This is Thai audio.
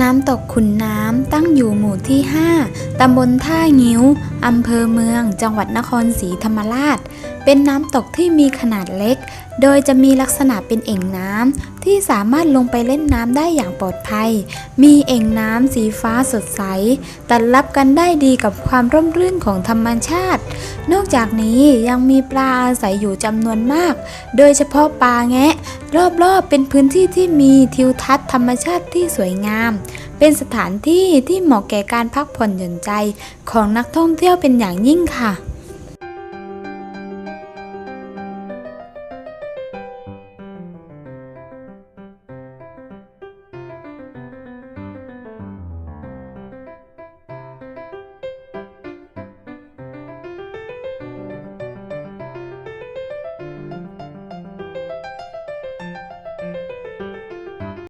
น้ำตกขุนน้ำตั้งอยู่หมู่ที่ 5 ตำบลท่างิ้ว อำเภอเมือง จังหวัดนครศรีธรรมราช เป็นน้ำตกที่มีขนาดเล็ก โดยจะมีลักษณะเป็นเอ่งน้ำที่สามารถลงไปเล่นน้ำได้อย่างปลอดภัย มีเอ่งน้ำสีฟ้าสดใส ตัดรับกันได้ดีกับความร่มรื่นของธรรมชาติ นอกจากนี้ยังมีปลาอาศัยอยู่จำนวนมาก โดยเฉพาะปลาแงะ รอบๆเป็นพื้นที่ที่มีทิวทัศน์ธรรมชาติที่สวยงาม เป็นสถานที่ที่เหมาะแก่การพักผ่อนหย่อนใจของนักท่องเที่ยวเป็นอย่างยิ่งค่ะ